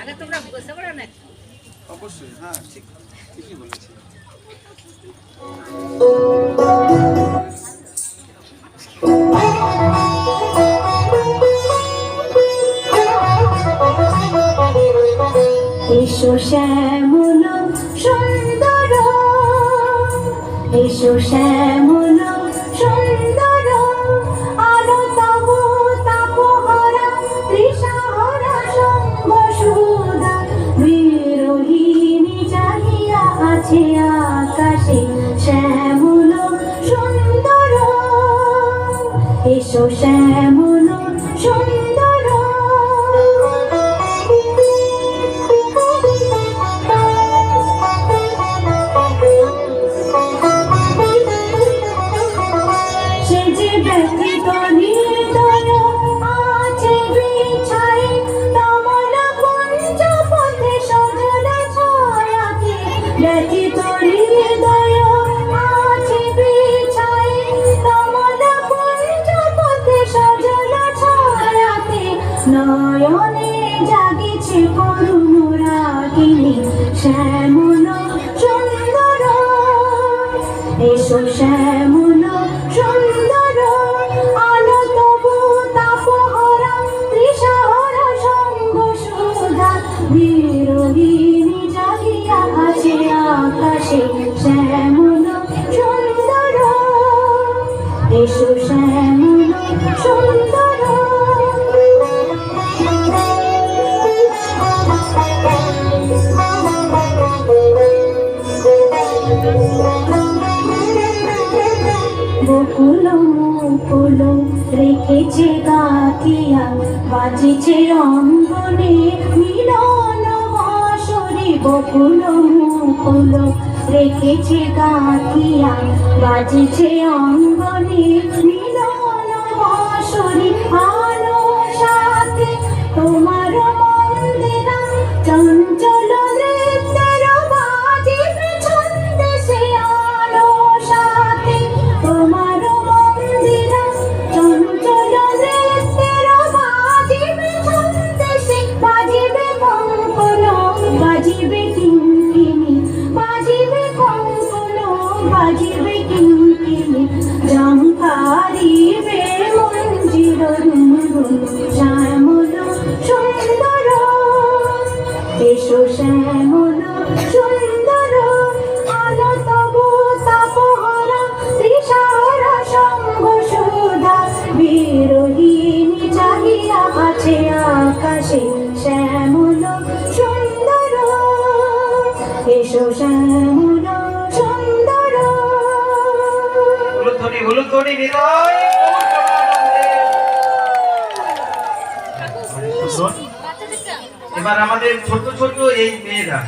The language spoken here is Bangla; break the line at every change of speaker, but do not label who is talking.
আগে তোমরা বসে পড়ো না
অবশ্যই হ্যাঁ ঠিক ঠিকই বলেছি
এসো শ্যামল সুন্দর এসো শ্যামল শ্যামল সুন্দর। সে যে ব্যথিত হৃদয় আছে বিছাই তমল কুঞ্জ পথে সজল ছয়াতে ব্যথিত নয়নে জাগিছে করুণ রাগিনী, শ্যামল সুন্দর এসো শ্যামল সুন্দর তাপহরা সঙ্গ সুধা। বিরোহিণী জাগিয়া আছে আকাশে শ্যামল এসো শ্যামল মুকুল রেখেছে গাতিয়া বাজেছে অঙ্গনে মিলন বাঁশরি বকুল মুকুল রেখেছে গাতিয়া বাজেছে অঙ্গনে বাজিবে কিঙ্কিনি ঝঙ্কারিবে মঞ্জির রুমরুম শ্যামল সুন্দর এসো শ্যামল সুন্দর আলো তবু তাপহরা তৃষাহরা সঙ্গ সুধা বিরোহিণী চাহিয়া আছে আকাশে শ্যামল সুন্দর এসো শ্যামল
হুলুধ্বনি হৃদয় এবার আমাদের ছোট ছোট এই মেয়েরা